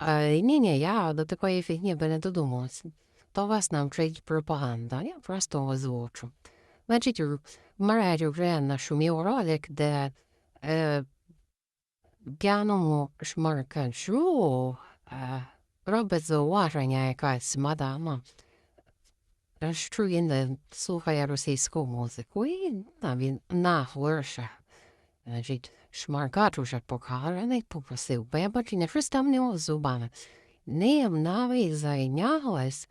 Е, ні, ні, я до такої фігні би не додумалась. То вас навчить пропаганда, я просто озвучу. Значить, в мережі вже нашумів ролик, де е, п'яному шмаркачу е, робить зауваження якась мадама, що він слухає російську музику, і та, він наглорше. Значить, шмаркач уже покараний, попросив вибачення, щось там нього зубами. Ним навіть зайнялась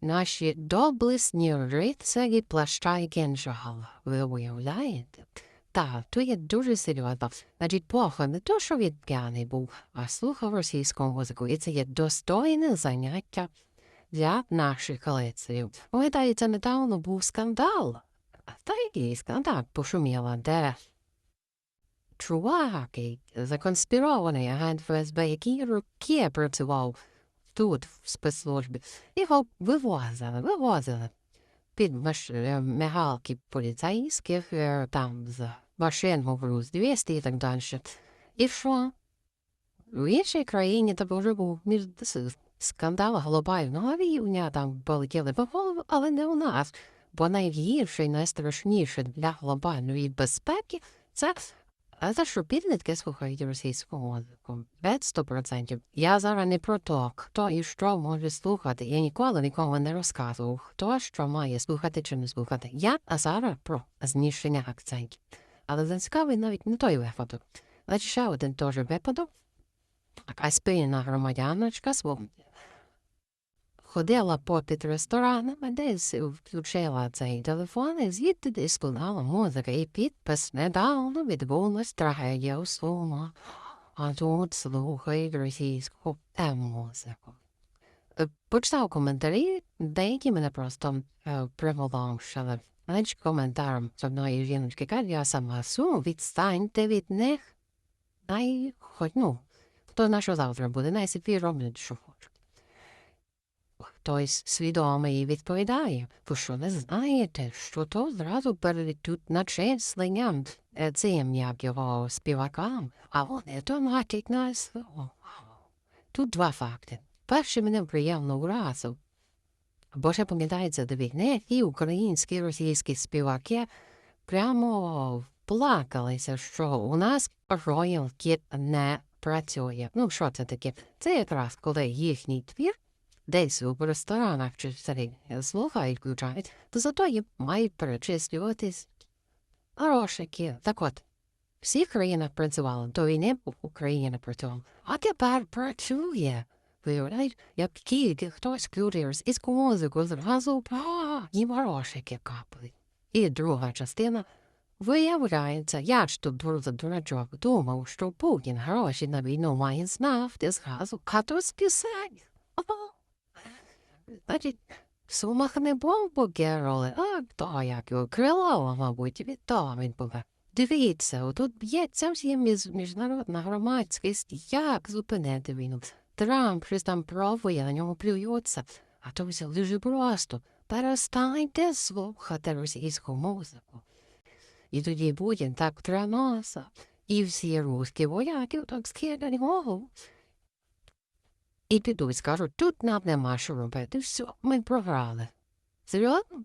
наші доблесні рицарі плаща і кінжала. Ви уявляєте? Так, то є дуже серйозно. Значить, плохо не то, що він п'яний був, а слухав російську музику. І це є достойне заняття для наших лицарів. Пам'ятаєте, недавно був скандал. Та який скандал пошуміла, де чувак, який законспірований агент ФСБ, який роки працював тут, в спецслужбі, його вивозили, вивозили під маш... е, мигалки поліцейських, е, там з машин груз 200 і так далі. І що? В іншій країні то вже був між скандал глобального рівня, там полетіли але не у нас. Бо найгірше і найстрашніше для глобальної безпеки це а за що підлітки слухають російську музику? Без сто. Я зараз не про то, хто і що може слухати. Я ніколи нікому не розказував, хто що має слухати чи не слухати. Я а зараз про знищення акцентів. Але зацікавий навіть не той випадок. Значить, ще один теж випадок. Якась пильна громадяночка свого ходила попід ресторанами, десь включила цей телефон і звідти десь складала музика і підпис недавно відбулась трагедія у Сума. А тут слухають російську музику. Почитав коментарі, деякі мене просто е, приголомшили. Знаєш, коментаром з одної жіночки каже, я сама сум, відстаньте від них. Най хоч, ну, хто на що завтра буде, най собі роблять, що. Хтось свідомий відповідає, ви що не знаєте, що то зразу перейдуть начислення е, цим як його співакам, а вони то матять на слово. Тут два факти. Перший мене приємно вразив. Бо ще пам'ятається до війни, і українські і російські співаки прямо плакалися, що у нас роялті не працює. Ну, що це таке? Це якраз коли їхній твір десь у ресторанах чи старі слухають, включають, то зато їм мають перечислюватись грошики. Так от, всі країни працювали, до війни Україна працювала, а тепер працює. Виявляють, як тільки хтось включив російську музику, зразу їм грошики капли. І друга частина Виявляється, я ж тут дуже дурачок думав, що Путін гроші на війну має знав, ти зразу кату з пісень. Значить, сумах не був а то як його крилова, мабуть, від того він був. Дивіться, отут б'ється всі між, міжнародна громадськість, як зупинити війну. Трамп щось там пробує, на ньому плюються. А то все дуже просто. Перестаньте слухати російську музику. І тоді Путін так тримався. І всі русські вояки так скидані голову. І підуть, скажуть, тут нам нема що робити. Все, ми програли. Серйозно?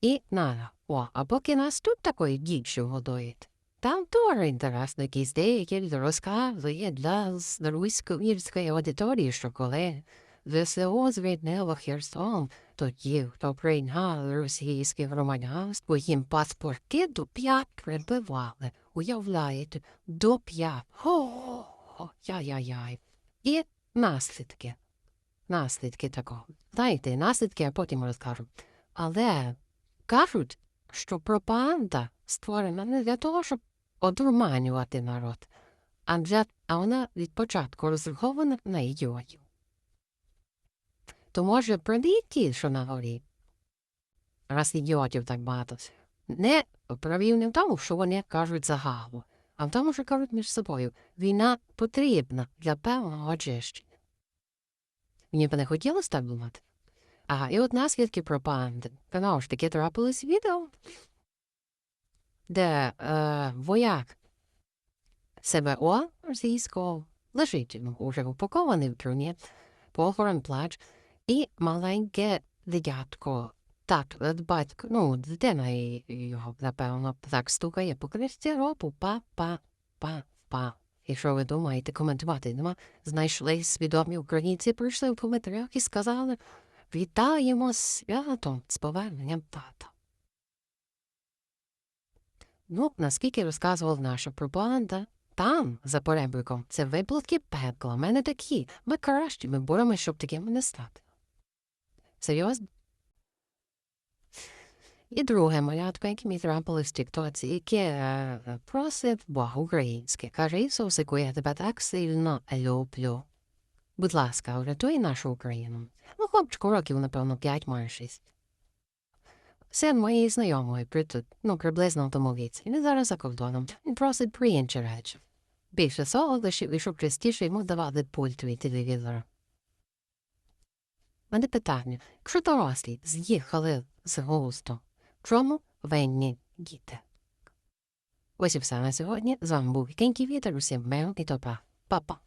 І надо. О, а поки нас тут такої дічі годують. Там теж інтересно, якісь деякі розказує для русько-вірської аудиторії, що коли ВСО звільнило Херсон, тоді, хто прийняли російське громадянство, їм паспорти до п'ять прибивали. Уявляєте, до п'ять. Хо-хо-хо, яй-яй-яй. І наслідки. Наслідки такого. Знаєте, наслідки я потім розкажу. Але кажуть, що пропаганда створена не для того, щоб одурманювати народ, а, для, а вона від початку розрахована на ідіотів. То може прибійті, що на горі, раз ідіотів так багато. Не правів не в тому, що вони кажуть загалу, а в тому, що кажуть між собою, війна потрібна для певного очищення. Мені б не хотілося так думати. Ага, і от наслідки пропаганди. Знову ж таки трапилось відео, де е, вояк СБО російського лежить ну, уже упакований в труні, похорон, плач, і маленьке дитятко, тато, е, батько, ну, дитина і- його, напевно, так стукає по кришці ропу, па, па, па, па. І що ви думаєте, коментувати нема? Знайшли свідомі українці, прийшли в коментарях і сказали Вітаємо святом, з поверненням тата. Ну, наскільки розказував наша пропаганда, там, за перебриком, це виплатки пекла. Мене такі. Ми кращі, ми боремося, щоб такими не стати. Серйозно? І друге малятко, яке мені трапилось в тіктоці, яке е, просить Бога українське. Каже, Ісусику, я тебе так сильно люблю. Будь ласка, врятуй нашу Україну. Ну, хлопчику років, напевно, п'ять, може шість. Син моєї знайомої притут, ну, приблизно в тому віці. Він зараз за кордоном. Він просить про інші речі. Більше солодощів, і щоб частіше йому давали пульт від телевізора. Мене питання. Якщо дорослі з'їхали з глузду, чому Венні Гіте. Ось і все на сьогодні. З вами був Кенький Вітер, усім миру і топа. Па-па.